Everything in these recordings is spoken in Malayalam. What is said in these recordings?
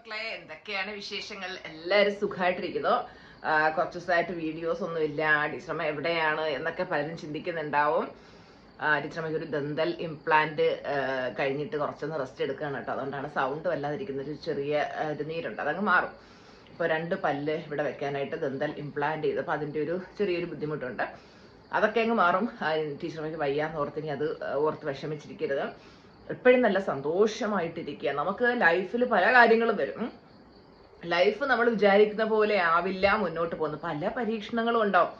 മക്കളെ എന്തൊക്കെയാണ് വിശേഷങ്ങൾ? എല്ലാവരും സുഖമായിട്ടിരിക്കുന്നു. കുറച്ച് ദിവസമായിട്ട് വീഡിയോസ് ഒന്നും ഇല്ല. ഡിശ്രമ എവിടെയാണ് എന്നൊക്കെ പലരും ചിന്തിക്കുന്നുണ്ടാവും. ഡിശ്രമയ്ക്ക് ഒരു ദന്തൽ ഇംപ്ലാന്റ് കഴിഞ്ഞിട്ട് കുറച്ചൊന്ന് റെസ്റ്റ് എടുക്കുകയാണ് കേട്ടോ. അതുകൊണ്ടാണ് സൗണ്ട് വല്ലാതിരിക്കുന്ന ഒരു ചെറിയ ഒരു നീരുണ്ട്. അതങ്ങ് മാറും. ഇപ്പോൾ രണ്ട് പല്ല് ഇവിടെ വെക്കാനായിട്ട് ദന്തൽ ഇംപ്ലാന്റ് ചെയ്തപ്പോൾ അതിന്റെ ഒരു ചെറിയൊരു ബുദ്ധിമുട്ടുണ്ട്. അതൊക്കെ അങ്ങ് മാറും. ടീച്ചർമ്മയ്ക്ക് വയ്യാന്ന് ഓർത്തിനി അത് ഓർത്ത് വിഷമിച്ചിരിക്കരുത്. എപ്പോഴും നല്ല സന്തോഷമായിട്ടിരിക്കുക നമുക്ക് ലൈഫിൽ പല കാര്യങ്ങളും വരും. ലൈഫ് നമ്മൾ വിചാരിക്കുന്ന പോലെ ആവില്ല മുന്നോട്ട് പോകുന്നു. പല പരീക്ഷണങ്ങളും ഉണ്ടാവും.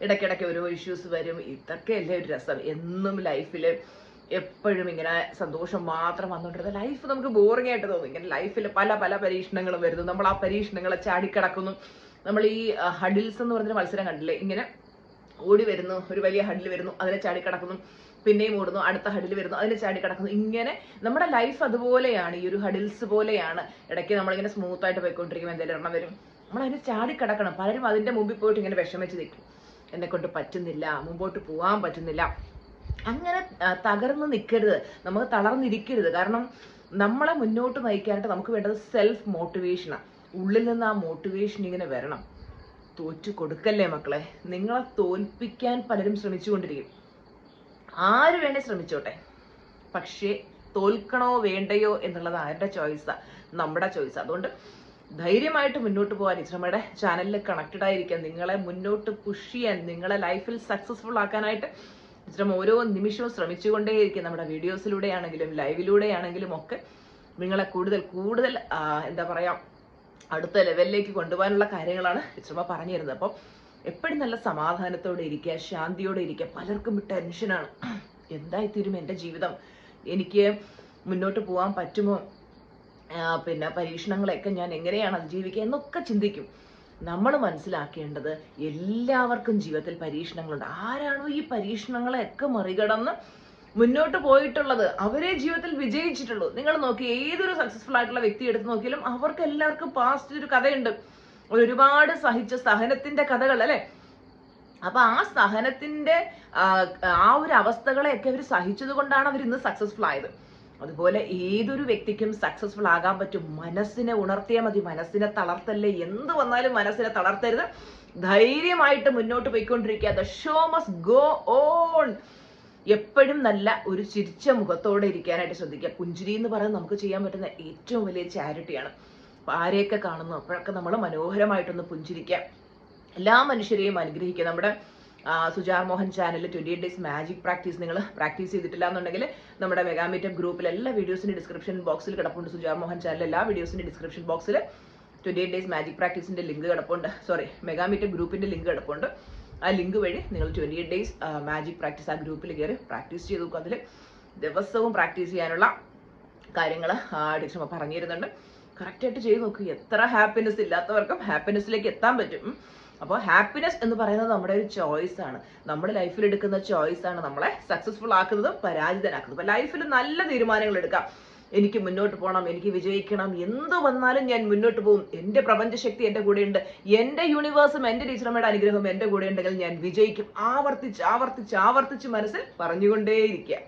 ഇടയ്ക്കിടയ്ക്ക് ഓരോ ഇഷ്യൂസ് വരും. ഇതൊക്കെയല്ലേ ഒരു രസം. എന്നും ലൈഫിൽ എപ്പോഴും ഇങ്ങനെ സന്തോഷം മാത്രം വന്നുകൊണ്ടിരുന്ന ലൈഫ് നമുക്ക് ബോറിംഗ് ആയിട്ട് തോന്നും. ഇങ്ങനെ ലൈഫിൽ പല പല പരീക്ഷണങ്ങളും വരുന്നു. നമ്മൾ ആ പരീക്ഷണങ്ങളെ ചാടിക്കടക്കുന്നു. നമ്മൾ ഈ ഹഡിൽസ് എന്ന് പറഞ്ഞൊരു മത്സരം കണ്ടില്ലേ? ഇങ്ങനെ ഓടി വരുന്നു. ഒരു വലിയ ഹഡിൽ വരുന്നു. അതിനെ ചാടിക്കടക്കുന്നു. പിന്നെയും ഓടുന്നു അടുത്ത ഹഡിൽ വരുന്നു അതിന് ചാടി കിടക്കുന്നു. ഇങ്ങനെ നമ്മുടെ ലൈഫ് അതുപോലെയാണ് ഈ ഒരു ഹഡിൽസ് പോലെയാണ്. ഇടയ്ക്ക് നമ്മളിങ്ങനെ സ്മൂത്ത് ആയിട്ട് പോയിക്കൊണ്ടിരിക്കും എന്തെങ്കിലും എണ്ണം വരും. നമ്മൾ അതിന് ചാടി കിടക്കണം. പലരും അതിന്റെ മുമ്പിൽ പോയിട്ട് ഇങ്ങനെ വിഷമിച്ച് നിൽക്കും. എന്നെ കൊണ്ട് പറ്റുന്നില്ല മുമ്പോട്ട് പോകാൻ പറ്റുന്നില്ല. അങ്ങനെ തകർന്ന് നിൽക്കരുത് നമുക്ക് തളർന്നിരിക്കരുത്. കാരണം നമ്മളെ മുന്നോട്ട് നയിക്കാനായിട്ട് നമുക്ക് വേണ്ടത് സെൽഫ് മോട്ടിവേഷനാണ് ഉള്ളിൽ നിന്ന് ആ മോട്ടിവേഷൻ ഇങ്ങനെ വരണം. തോറ്റു കൊടുക്കല്ലേ മക്കളെ? നിങ്ങളെ തോൽപ്പിക്കാൻ പലരും ശ്രമിച്ചുകൊണ്ടിരിക്കും. ആര് വേണേ ശ്രമിച്ചോട്ടെ. പക്ഷേ തോൽക്കണോ വേണ്ടയോ എന്നുള്ളത് ആരുടെ ചോയ്സാ? നമ്മുടെ ചോയ്സ്. അതുകൊണ്ട് ധൈര്യമായിട്ട് മുന്നോട്ട് പോകാൻ ഇസ്രമയുടെ ചാനലിൽ കണക്റ്റഡ് ആയിരിക്കാൻ നിങ്ങളെ മുന്നോട്ട് പുഷ് ചെയ്യാൻ നിങ്ങളെ ലൈഫിൽ സക്സസ്ഫുൾ ആക്കാനായിട്ട് ഇസ്രം ഓരോ നിമിഷവും ശ്രമിച്ചുകൊണ്ടേയിരിക്കും. നമ്മുടെ വീഡിയോസിലൂടെയാണെങ്കിലും ലൈവിലൂടെയാണെങ്കിലും ഒക്കെ നിങ്ങളെ കൂടുതൽ കൂടുതൽ എന്താ പറയാ അടുത്ത ലെവലിലേക്ക് കൊണ്ടുപോകാനുള്ള കാര്യങ്ങളാണ് ഇസ്രമ പറഞ്ഞു തരുന്നത് അപ്പം എപ്പോഴും നല്ല സമാധാനത്തോടെ ഇരിക്കുക ശാന്തിയോടെ ഇരിക്കുക. പലർക്കും ടെൻഷനാണ് എന്തായിത്തീരും എന്റെ ജീവിതം? എനിക്ക് മുന്നോട്ട് പോകാൻ പറ്റുമോ? പിന്നെ പരീക്ഷണങ്ങളെയൊക്കെ ഞാൻ എങ്ങനെയാണ് അതിജീവിക്കുക എന്നൊക്കെ ചിന്തിക്കും. നമ്മൾ മനസ്സിലാക്കേണ്ടത് എല്ലാവർക്കും ജീവിതത്തിൽ പരീക്ഷണങ്ങളുണ്ട്. ആരാണോ ഈ പരീക്ഷണങ്ങളെയൊക്കെ മറികടന്ന് മുന്നോട്ട് പോയിട്ടുള്ളത്? അവരെ ജീവിതത്തിൽ വിജയിച്ചിട്ടുള്ളൂ. നിങ്ങൾ നോക്കി ഏതൊരു സക്സസ്ഫുൾ ആയിട്ടുള്ള വ്യക്തി എടുത്ത് നോക്കിയാലും അവർക്ക് എല്ലാവർക്കും പാസ്റ്റ് ഒരു കഥയുണ്ട്. ഒരുപാട് സഹിച്ച സഹനത്തിന്റെ കഥകൾ അല്ലെ? അപ്പൊ ആ സഹനത്തിന്റെ ആ, ഒരു അവസ്ഥകളെയൊക്കെ അവർ സഹിച്ചത് കൊണ്ടാണ് അവർ ഇന്ന് സക്സസ്ഫുൾ ആയത്. അതുപോലെ ഏതൊരു വ്യക്തിക്കും സക്സസ്ഫുൾ ആകാൻ പറ്റും. മനസ്സിനെ ഉണർത്തിയാൽ മതി. മനസ്സിനെ തളർത്തല്ലേ? എന്ത് വന്നാലും മനസ്സിനെ തളർത്തരുത്. ധൈര്യമായിട്ട് മുന്നോട്ട് പോയിക്കൊണ്ടിരിക്കുക. The show must go on എപ്പോഴും നല്ല ഒരു ചിരിച്ച മുഖത്തോടെ ഇരിക്കാനായിട്ട് ശ്രദ്ധിക്കുക. പുഞ്ചിരി എന്ന് പറയുന്നത് നമുക്ക് ചെയ്യാൻ പറ്റുന്ന ഏറ്റവും വലിയ ചാരിറ്റിയാണ് ആരെയൊക്കെ കാണുന്നു? അപ്പോഴൊക്കെ നമ്മൾ മനോഹരമായിട്ടൊന്ന് പുഞ്ചിരിക്കാം. എല്ലാ മനുഷ്യരെയും അനുഗ്രഹിക്കുക. നമ്മുടെ സുജാർ മോഹൻ ചാനലിൽ twenty eight days magic practice നിങ്ങൾ പ്രാക്ടീസ് ചെയ്തിട്ടില്ല എന്നുണ്ടെങ്കിൽ നമ്മുടെ മെഗാമീറ്റപ്പ് ഗ്രൂപ്പിൽ എല്ലാ വീഡിയോസിന്റെ ഡിസ്ക്രിപ്ഷൻ ബോക്സിൽ കിടപ്പുണ്ട്. സുജാർ മോഹൻ ചാനൽ എല്ലാ വീഡിയോസിന്റെ ഡിസ്ക്രിപ്ഷൻ ബോക്സിൽ ട്വന്റി എയ്റ്റ് ഡേയ്സ് മാജിക് പ്രാക്ടീസിന്റെ ലിങ്ക് കിടപ്പുണ്ട്. സോറി മെഗാമീറ്റപ്പ് ഗ്രൂപ്പിന്റെ ലിങ്ക് കിടപ്പുണ്ട്. ആ ലിങ്ക് വഴി നിങ്ങൾ twenty eight days magic practice ആ ഗ്രൂപ്പിൽ കയറി പ്രാക്ടീസ് ചെയ്ത് നോക്കും അതിൽ ദിവസവും പ്രാക്ടീസ് ചെയ്യാനുള്ള കാര്യങ്ങൾ ടീച്ചർ പറഞ്ഞു തരുന്നുണ്ട് കറക്റ്റായിട്ട് ചെയ്ത് നോക്കൂ. എത്ര ഹാപ്പിനെസ് ഇല്ലാത്തവർക്കും ഹാപ്പിനെസ്സിലേക്ക് എത്താൻ പറ്റും. അപ്പോൾ ഹാപ്പിനെസ് എന്ന് പറയുന്നത് നമ്മുടെ ഒരു ചോയ്സ് ആണ്. നമ്മുടെ ലൈഫിൽ എടുക്കുന്ന ചോയ്സ് ആണ് നമ്മളെ സക്സസ്ഫുൾ ആക്കുന്നതും പരാജിതനാക്കുന്നതും. അപ്പോൾ ലൈഫിൽ നല്ല തീരുമാനങ്ങൾ എടുക്കാം. എനിക്ക് മുന്നോട്ട് പോകണം എനിക്ക് വിജയിക്കണം എന്ത് വന്നാലും ഞാൻ മുന്നോട്ട് പോകും. എന്റെ പ്രപഞ്ചശക്തി എന്റെ കൂടെയുണ്ട് എന്റെ യൂണിവേഴ്സും എന്റെ ടീച്ചറമ്മയുടെ അനുഗ്രഹം എന്റെ കൂടെ ഉണ്ടെങ്കിൽ ഞാൻ വിജയിക്കും. ആവർത്തിച്ച് ആവർത്തിച്ച് ആവർത്തിച്ച് മനസ്സിൽ പറഞ്ഞുകൊണ്ടേയിരിക്കുക.